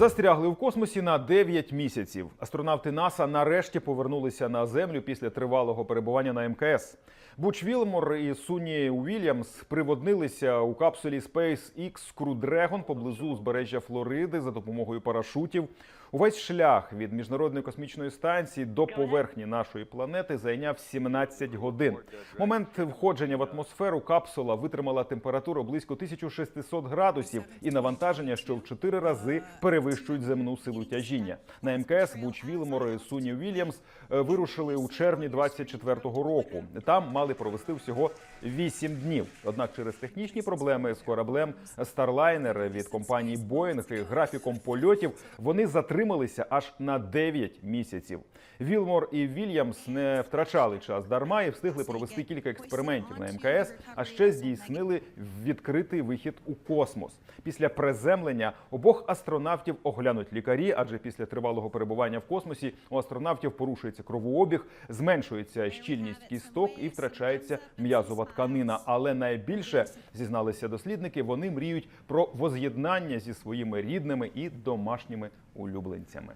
Застрягли в космосі на 9 місяців. Астронавти НАСА нарешті повернулися на землю після тривалого перебування на МКС. Буч Вілмор і Суні Уільямс приводнилися у капсулі SpaceX Crew Dragon поблизу узбережжя Флориди за допомогою парашутів. Увесь шлях від міжнародної космічної станції до поверхні нашої планети зайняв 17 годин. Момент входження в атмосферу капсула витримала температуру близько 1600 градусів і навантаження, що в 4 рази перевищують земну силу тяжіння. На МКС Буч Вілмор і Суні Вільямс е, вирушили у червні 24-го року. Там мали провести всього 8 днів. Однак через технічні проблеми з кораблем Starliner від компанії Boeing і графіком польотів вони затрималися аж на 9 місяців. Вілмор і Вільямс не втрачали час дарма і встигли провести кілька експериментів на МКС, а ще здійснили відкритий вихід у космос. Після приземлення обох астронавтів оглянуть лікарі, адже після тривалого перебування в космосі у астронавтів порушується кровообіг, зменшується щільність кісток і втрачається м'язова тканина. Але найбільше зізналися дослідники, вони мріють про воз'єднання зі своїми рідними і домашніми turbulencjami